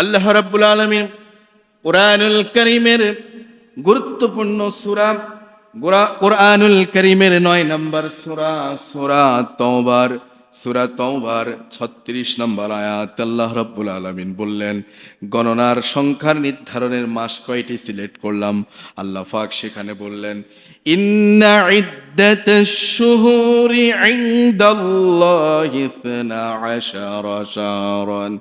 আল্লাহ রাব্বুল আলমিন কোরআনুল করিমের গুরুত্বপূর্ণ সুরা কোরআনুল করিমের নয় নম্বর সুরা সুরা তওবার সুরা তওবার ছত্রিশ নম্বর আয়াত আল্লাহ রাব্বুল আলমিন বললেন, গণনার সংখ্যার নির্ধারণের মাস কয়টি সিলেক্ট করলাম? আল্লাহ পাক সেখানে বললেন, ইন্না ইদ্দাতাশ শুহুরি ইনদাল্লাহি ইসনা আশারা শাহরান।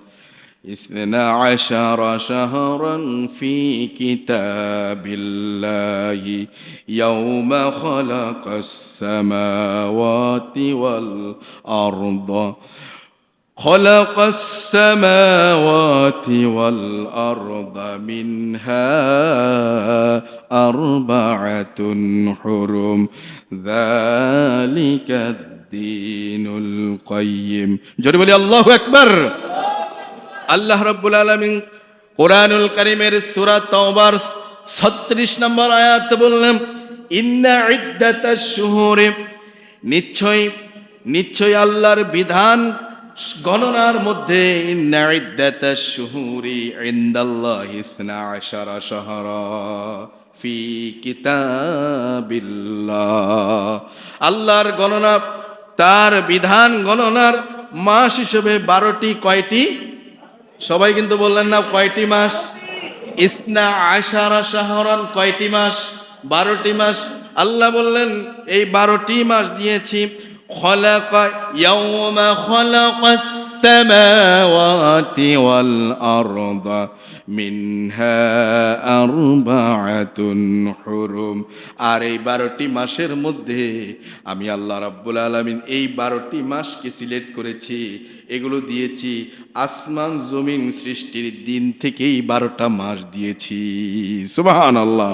اثنا عشر شهرا في كتاب الله يوم خلق السماوات والأرض. خلق السماوات والأرض منها أربعة حرم ذلك الدين القيم. جرب الله أكبر. আল্লাহ রব্বুল আলমিন কোরআনুল করিমের সুরা তওবার ছত্রিশ নম্বর আয়াত বললেন, ইন্না ইদ্দাতা শুহুরে। নিশ্চয় নিশ্চয় আল্লাহর বিধান গণনার মধ্যে আল্লাহর গণনা, তার বিধান গণনার মাস হিসেবে বারোটি, কয়টি? সবাই কিন্তু বললেন না, কয়টি মাস? ইসনা আশারা শাহরান, কয়টি মাস? বারোটি মাস। আল্লাহ বললেন, এই বারোটি মাস দিয়েছি। খলাকা ইয়াউমা খলাকাস ওয়াল আরদা মিনহা আরবাআতুন হুরুম আর এই বারোটি মাসের মধ্যে আমি আল্লাহ রাব্বুল আলামিন এই বারোটি মাসকে সিলেক্ট করেছি, এগুলো দিয়েছি, আসমান জমিন সৃষ্টির দিন থেকেই বারোটা মাস দিয়েছি। সুবাহান আল্লাহ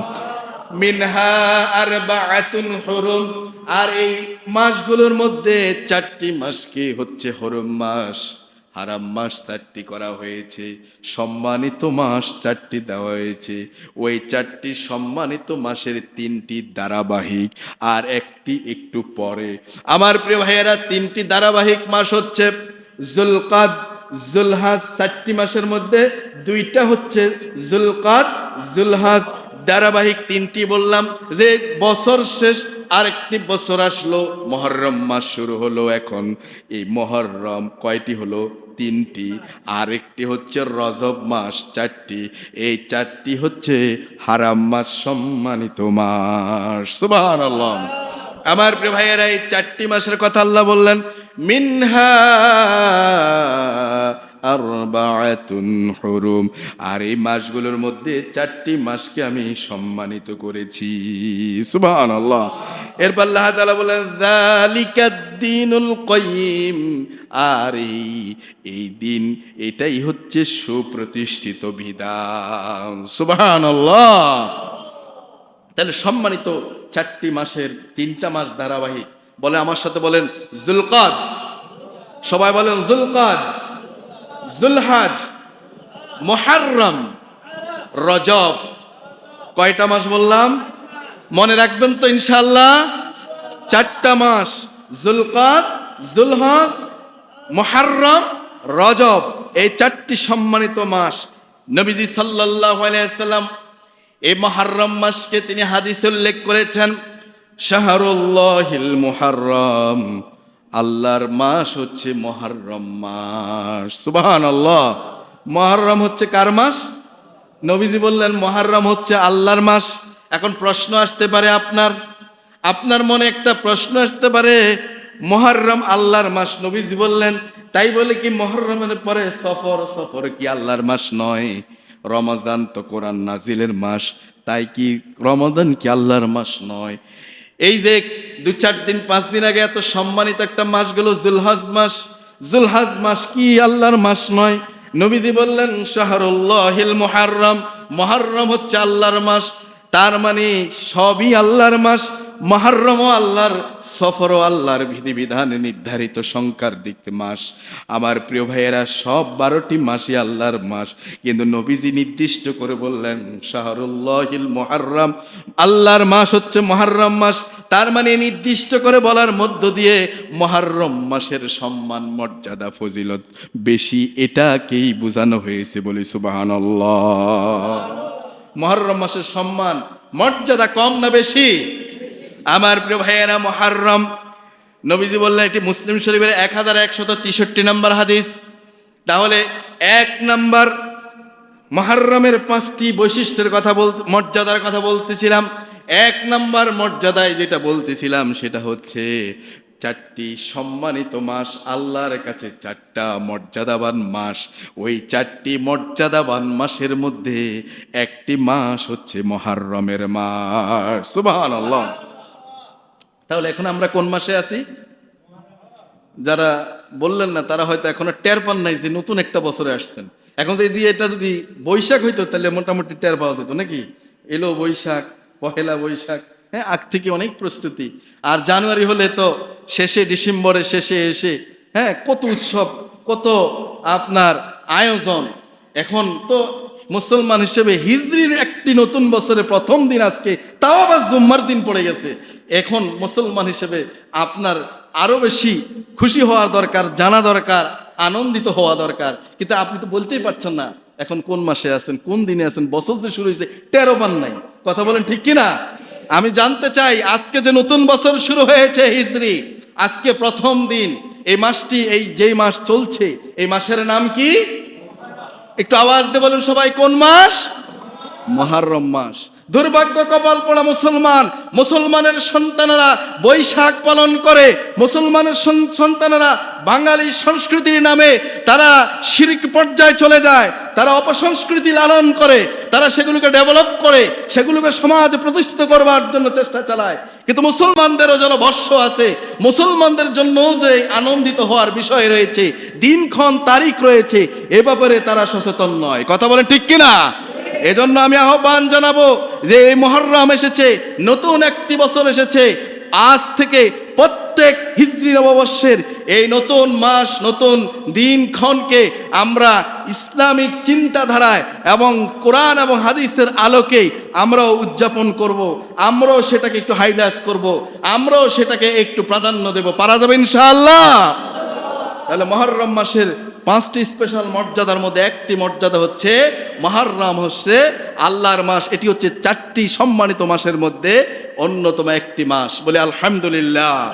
মিনহা আর বাতুন হরম। আর এই মাসগুলোর মধ্যে চারটি মাসকে হচ্ছে? হরম মাস, হারাম মাস চারটি করা হয়েছে, সম্মানিত মাস চারটি দেওয়া হয়েছে। ওই চারটি সম্মানিত মাসের তিনটি ধারাবাহিক আর একটি একটু পরে। আমার প্রিয় ভাইয়েরা, তিনটি ধারাবাহিক মাস হচ্ছে জুলকাদ, জুলহাজ। চারটি মাসের মধ্যে দুইটা হচ্ছে জুলকাদ, জুলহাজ ধারাবাহিক তিনটি বললাম যে বছর শেষ, আরেকটি বছর আসলো, মহরম মাস শুরু হলো এখন। এই মহরম কয়টি হলো? তিনটি। আরেকটি হচ্ছে রজব মাস, চারটি। এই চারটি হচ্ছে হারাম মাস, সম্মানিত মাস। সুবাহ আমার প্রিয় ভাইয়েরা, এই চারটি মাসের কথা আল্লাহ বললেন, মিনহা আরবাআতুন হুরুম। আর এই মাসগুলোর মধ্যে চারটি মাসকে আমি সম্মানিত করেছি। সুবহানাল্লাহ। এরপর আল্লাহ তাআলা বলেন, যালিকাদ দিনুল কাইয়িম। আর এই এই দিন, এটাই হচ্ছে সুপ্রতিষ্ঠিত বিধান। সুবহানাল্লাহ। তাহলে সম্মানিত চারটি মাসের তিনটা মাস ধারাবাহিক। বলে আমার সাথে বলেন, জুলকাদ। সবাই বলেন, জুলকাদ। জুলহাজ, মোহাররম, রজব। কয়টা মাস বললাম? মনে রাখবেন তো ইনশাল্লাহ চারটা মাস জুলকাদ, জুলহাজ, মোহাররম, রজব, এই চারটি সম্মানিত মাস। নবীজি সাল্লাম এই মহারম মাসকে তিনি হাদিস উল্লেখ করেছেন, শাহরুল্লাহিল মুহাররম। আল্লাহর মাস হচ্ছে মহারম মাস। সুবাহান আল্লাহ মহারম হচ্ছে কার মাস? নবীজি বললেন, মহারম হচ্ছে আল্লাহর মাস। এখন প্রশ্ন আসতে পারে আপনার। আপনার মনে একটা প্রশ্ন আসতে পারে, মহরম আল্লাহর মাস। নবীজি বললেন, তাই বলে কি মহরমের পরে সফর? সফর কি আল্লাহর মাস নয়। রমাজান তো কোরআন নাজিলের মাস, তাই কি রমাদান কি আল্লাহর মাস নয়? এই যে দু চার দিন, পাঁচ দিন আগে এত সম্মানিত একটা মাস গেল, জুলহাজ মাস। জুলহাজ মাস কি আল্লাহর মাস নয়? নবীদি বললেন, শাহরুল্লাহিল মুহাররম। মুহাররম হচ্ছে আল্লাহর মাস। তার মানে সবই আল্লাহর মাস। মহারমও আল্লাহর সফরও আল্লাহর বিধিবিধান নির্ধারিত সংখ্যার দিক মাস। আমার প্রিয় ভাইয়েরা, সব বারোটি মাসই আল্লাহর মাস। কিন্তু নবীজি নির্দিষ্ট করে বললেন, শাহরুল্লাহিল মহারম। আল্লাহর মাস হচ্ছে মহারম মাস। তার মানে নির্দিষ্ট করে বলার মধ্য দিয়ে মহারম মাসের সম্মান, মর্যাদা, ফজিলত বেশি। এটাকেই বোঝানো হয়েছে বলি সুবাহান মহরম মাসের সম্মান, মর্যাদা কম না বেশি? আমার প্রিয় ভাইয়েরা মহারম নবীজি বললেন, এটি মুসলিম শরীফের এক হাজার একশত তেষট্টি নম্বর হাদিস। তাহলে এক নম্বর মহারমের পাঁচটি বৈশিষ্ট্যের কথা বল মর্যাদার কথা বলতেছিলাম। এক নম্বর মর্যাদায় যেটা বলতেছিলাম, সেটা হচ্ছে চারটি সম্মানিত মাস, আল্লাহর কাছে চারটা মর্যাদাবান মাস। ওই চারটি মর্যাদাবান মাসের মধ্যে একটি মাস হচ্ছে মহারমের মাস। সুবাহান আল্লাহ তাহলে এখন আমরা কোন মাসে আছি? যারা বললেন না, তারা হয়তো এখনও টের পান নাই যে নতুন একটা বছরে আসছেন। এখন যদি এটা যদি বৈশাখ হইতো, তাহলে মোটামুটি টের পাওয়া যেত নাকি? এলো বৈশাখ, পহেলা বৈশাখ হ্যাঁ আগ থেকে অনেক প্রস্তুতি। আর জানুয়ারি হলে তো শেষে ডিসেম্বরের শেষে এসে হ্যাঁ কত উৎসব, কত আপনার আয়োজন। এখন তো মুসলমান হিসেবে হিজরির একটি নতুন বছরের প্রথম দিন আজকে, তাও আবার জুম্মার দিন পড়ে গেছে। এখন মুসলমান হিসেবে আপনার আরও বেশি খুশি হওয়ার দরকার, জানা দরকার, আনন্দিত হওয়া দরকার। কিন্তু আপনি তো বলতেই পারছেন না, এখন কোন মাসে আছেন, কোন দিনে আছেন, বছর যে শুরু হয়েছে, তেরো বান নাই। কথা বলেন ঠিক কিনা? আমি জানতে চাই, আজকে যে নতুন বছর শুরু হয়েছে হিজরি, আজকে প্রথম দিন। এই মাসটি, এই যেই মাস চলছে, এই মাসের নাম কি? একটু আওয়াজ দিয়ে বলুন সবাই কোন মাস? মহারম মাস। দুর্ভাগ্য কপাল পড়া মুসলমান, মুসলমানের সন্তানেরা বৈশাখ পালন করে, মুসলমানের সন- সন্তানেরা বাঙালি সংস্কৃতির নামে তারা শিরিক পর্যায়ে চলে যায়, তারা অপসংস্কৃতি লালন করে, তারা সেগুলোকে ডেভেলপ করে, সেগুলোকে সমাজ প্রতিষ্ঠিত করবার জন্য চেষ্টা চালায়। কিন্তু মুসলমানদেরও যেন বর্ষ আছে, মুসলমানদের জন্য যে আনন্দিত হওয়ার বিষয় রয়েছে, দিনক্ষণ তারিখ রয়েছে, এ ব্যাপারে তারা সচেতন নয়। কথা বলেন ঠিক কিনা? এজন্য আমি আহ্বান জানাব যে এই মহরম এসেছে, নতুন একটি বছর এসেছে আজ থেকে প্রত্যেক হিজরি নববর্ষের এই নতুন মাস, নতুন দিনক্ষণকে আমরা ইসলামিক চিন্তাধারায় এবং কোরআন এবং হাদিসের আলোকে আমরাও উদযাপন করব। আমরাও সেটাকে একটু হাইলাইট করব। আমরাও সেটাকে একটু প্রাধান্য দেব পারা যাবে ইনশাআল্লাহ তাহলে মহরম মাসের পাঁচটি স্পেশাল মর্যাদার মধ্যে একটি মর্যাদা হচ্ছে মাহার্রাম হচ্ছে আল্লাহর মাস। এটি হচ্ছে চারটি সম্মানিত মাসের মধ্যে অন্যতম একটি মাস। বলে আলহামদুলিল্লাহ।